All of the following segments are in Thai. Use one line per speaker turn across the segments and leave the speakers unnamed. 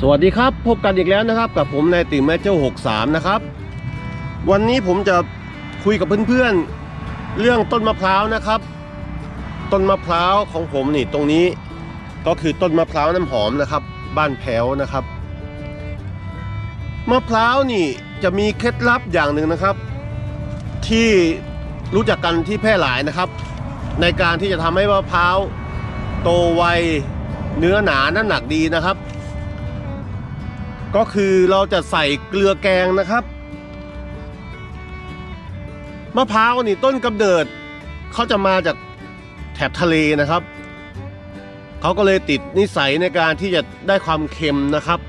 สวัสดีครับ พบกันอีกแล้วนะครับ กับผมนายติ่มแมเจ้า63 นะครับ วันนี้ผมจะคุยกับเพื่อนๆ เรื่องต้นมะพร้าวนะครับ ต้นมะพร้าวของผมนี่ตรงนี้ก็คือต้นมะพร้าวน้ำหอมนะครับ บ้านแพ้วนะครับมะพร้าวนี่จะมีเคล็ดลับอย่างหนึ่งนะครับ ที่รู้จักกันที่แพร่หลายนะครับ ในการที่จะทำให้มะพร้าวโตไวเนื้อหนาน้ำหนักดีนะครับ ก็คือเราจะใส่เกลือแกงนะครับ มะพร้าวนี่ต้นกำเนิดเขาจะมาจากแถบทะเลนะครับ เขาก็เลยติดนิสัยในการที่จะได้ความเค็มนะครับ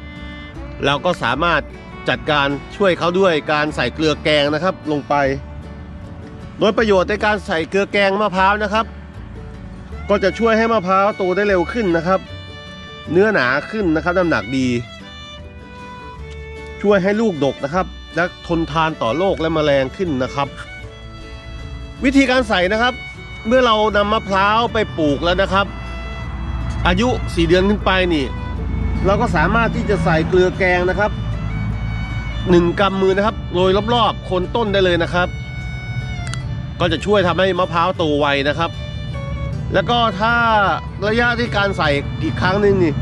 เราก็สามารถจัดการช่วยเขาด้วยการใส่เกลือแกงนะครับลงไป โดยประโยชน์ในการใส่เกลือแกงมะพร้าวนะครับ ก็จะช่วยให้มะพร้าวโตได้เร็วขึ้นนะครับ เนื้อหนาขึ้นนะครับน้ำหนักดี ช่วยให้ลูกดกนะครับ และทนทานต่อโรคและแมลงขึ้นนะครับ วิธีการใส่นะครับ เมื่อเรานำมะพร้าวไปปลูกแล้วนะครับ อายุ 4 เดือนขึ้นไปนี่ เราก็สามารถที่จะใส่เกลือแกงนะครับหนึ่งกำมือนะครับโรยรอบๆโคนต้นได้เลยนะครับ ก็จะช่วยทำให้มะพร้าวโตไวนะครับ แล้วก็ถ้าระยะที่การใส่อีกครั้งหนึ่งนี่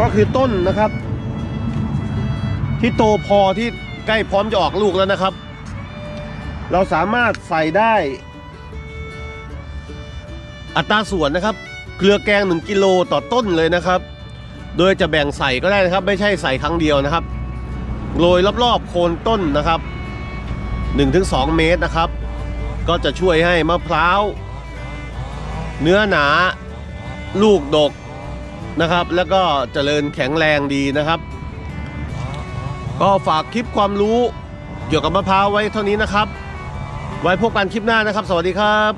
ก็คือต้นนะครับ ที่โตพอที่ใกล้พร้อมจะออกลูกแล้วนะครับ เราสามารถใส่ได้ อัตราส่วนนะครับ เกลือแกง 1กิโลต่อต้นเลยนะครับ โดยจะแบ่งใส่ก็ได้นะครับ ไม่ใช่ใส่ครั้งเดียวนะครับโรยรอบๆโคนต้นนะครับ 1-2 เมตรนะครับ ก็จะช่วยให้มะพร้าว เนื้อหนา ลูกดกนะครับ แล้วก็เจริญแข็งแรงดีนะครับ ก็ฝากคลิปความรู้เกี่ยวกับมะพร้าวไว้เท่านี้นะครับ ไว้พบกันคลิปหน้านะครับ สวัสดีครับ